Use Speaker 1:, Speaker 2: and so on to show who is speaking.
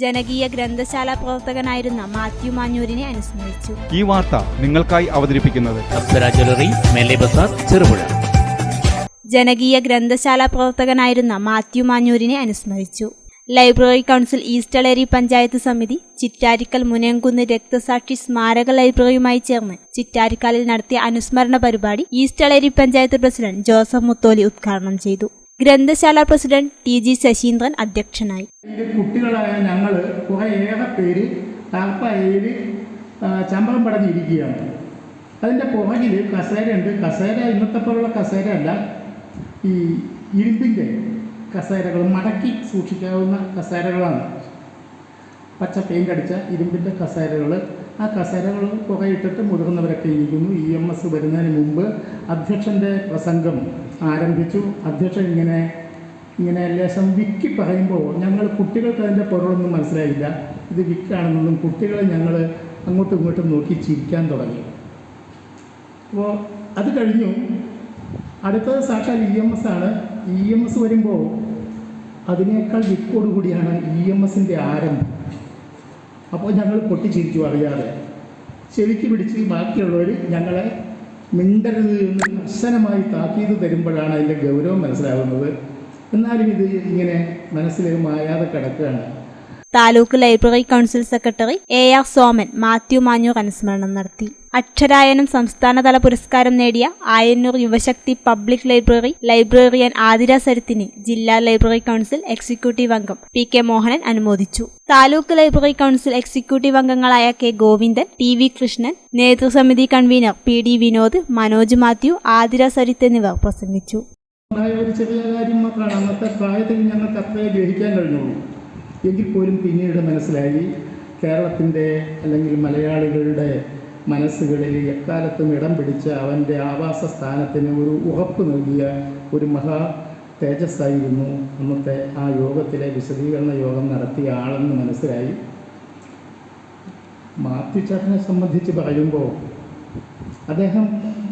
Speaker 1: ജനകീയ ഗ്രന്ഥശാല പ്രവർത്തകനായിരുന്ന മാത്യു മാഞ്ഞൂരിനെ അനുസ്മരിച്ചു.
Speaker 2: ഈ വാർത്ത നിങ്ങൾക്കായി അവതരിപ്പിക്കുന്നത്
Speaker 3: ചെറുപുഴ.
Speaker 1: ജനകീയ ഗ്രന്ഥശാല പ്രവർത്തകനായിരുന്ന മാത്യു മാഞ്ഞൂരിനെ അനുസ്മരിച്ചു. ലൈബ്രറി കൗൺസിൽ ഈസ്റ്റളേരി പഞ്ചായത്ത് സമിതി ചിറ്റാരിക്കൽ മുനയംകുന്ന് രക്തസാക്ഷി സ്മാരക ലൈബ്രറിയുമായി ചേർന്ന് ചിറ്റാരിക്കാലിൽ നടത്തിയ അനുസ്മരണ പരിപാടി ഈസ്റ്റളേരി പഞ്ചായത്ത് പ്രസിഡന്റ് ജോസഫ് മുത്തോലി ഉദ്ഘാടനം ചെയ്തു. ഗ്രന്ഥശാല പ്രസിഡന്റ് ടി ജി ശശീന്ദ്രൻ അധ്യക്ഷനായി.
Speaker 4: കുട്ടികളായ ഞങ്ങൾ കുറേയേറെ പേര് താർപ്പായയിൽ ചമ്പളം പടഞ്ഞിരിക്കുകയാണ്. അതിന്റെ പുറകിൽ കസേരയുണ്ട് കസേര ഇന്നത്തെ പോലുള്ള കസേരയല്ല ഈ ഇരുമ്പിന്റെ കസേരകൾ മടക്കി സൂക്ഷിക്കാവുന്ന കസേരകളാണ്. പച്ച പെയിന്റ് അടിച്ച ഇരുമ്പിന്റെ കസേരകൾ ആ കസേരകൾ പുകയിട്ടിട്ട് മുഴുകുന്നവരൊക്കെ ഇരിക്കുന്നു. ഇ എം എസ് വരുന്നതിന് മുമ്പ് അധ്യക്ഷന്റെ പ്രസംഗം ആരംഭിച്ചു. അധ്യക്ഷൻ ഇങ്ങനെ ഇങ്ങനെ ലേശം വിക്കി പറയുമ്പോൾ ഞങ്ങൾ കുട്ടികൾക്ക് അതിന്റെ പൊരുളൊന്നും മനസ്സിലായില്ല. ഇത് വിക്കാണെന്നൊന്നും കുട്ടികളെ ഞങ്ങൾ അങ്ങോട്ടും ഇങ്ങോട്ടും നോക്കി ചിരിക്കാൻ തുടങ്ങി. അപ്പോൾ അത് കഴിഞ്ഞു. അടുത്തത് സാക്ഷാൽ ഇ എം എസ് ആണ്. ഇ എം എസ് വരുമ്പോൾ അതിനേക്കാൾ വിക്കോടുകൂടിയാണ് ഇ എം എസിന്റെ ആരംഭം. അപ്പോൾ ഞങ്ങൾ പൊട്ടിച്ചിരിച്ചു അറിയാതെ. ചെവിക്ക് പിടിച്ച് ബാക്കിയുള്ളവർ ഞങ്ങളെ മിണ്ടരുത് എന്ന് കർശനമായി താക്കീത് തരുമ്പോഴാണ് അതിന്റെ ഗൗരവം മനസ്സിലാകുന്നത്. എന്നാലും ഇത് ഇങ്ങനെ മനസ്സിൽ മായാതെ കിടക്കുകയാണ്.
Speaker 1: Taluk library council secretary A R Soman Mathew Manjoor അനുസ്മരണം നടത്തി. അക്ഷരായനം സംസ്ഥാനതല പുരസ്കാരം നേടിയ Ayannur Yuvashakthi public library librarian Athira സരത്തിനെ ജില്ലാ ലൈബ്രറി കൗൺസിൽ എക്സിക്യൂട്ടീവ് അംഗം പി കെ മോഹനൻ അനുമോദിച്ചു. താലൂക്ക് ലൈബ്രറി കൗൺസിൽ എക്സിക്യൂട്ടീവ് അംഗങ്ങളായ K Govindan T V Krishnan നേതൃസമിതി convener P D Vinod Manoj Mathew Athira Sarith എന്നിവർ പ്രസംഗിച്ചു.
Speaker 4: ഒരു ചെറിയ കാര്യം മാത്രമാണ്. അന്നത്തെ പ്രായത്തിൽ ഞങ്ങൾക്ക് അത്രേ ഗ്രഹിക്കാൻ കഴിഞ്ഞുള്ളൂ. എങ്കിൽ പോലും പിന്നീട് മനസ്സിലായി കേരളത്തിന്റെ അല്ലെങ്കിൽ മലയാളികളുടെ മനസ്സുകളിൽ എക്കാലത്തും ഇടം പിടിച്ച അവന്റെ ആവാസ സ്ഥാനത്തിന് ഒരു ഉറപ്പ് നൽകിയ ഒരു മഹാ തേജസ്സായിരുന്നു അന്നത്തെ ആ യോഗത്തിലെ വിശദീകരണ യോഗം നടത്തിയ ആളെന്ന് മനസ്സിലായി. മാത്യു ചേട്ടനെ സംബന്ധിച്ച് പറയുമ്പോൾ അദ്ദേഹം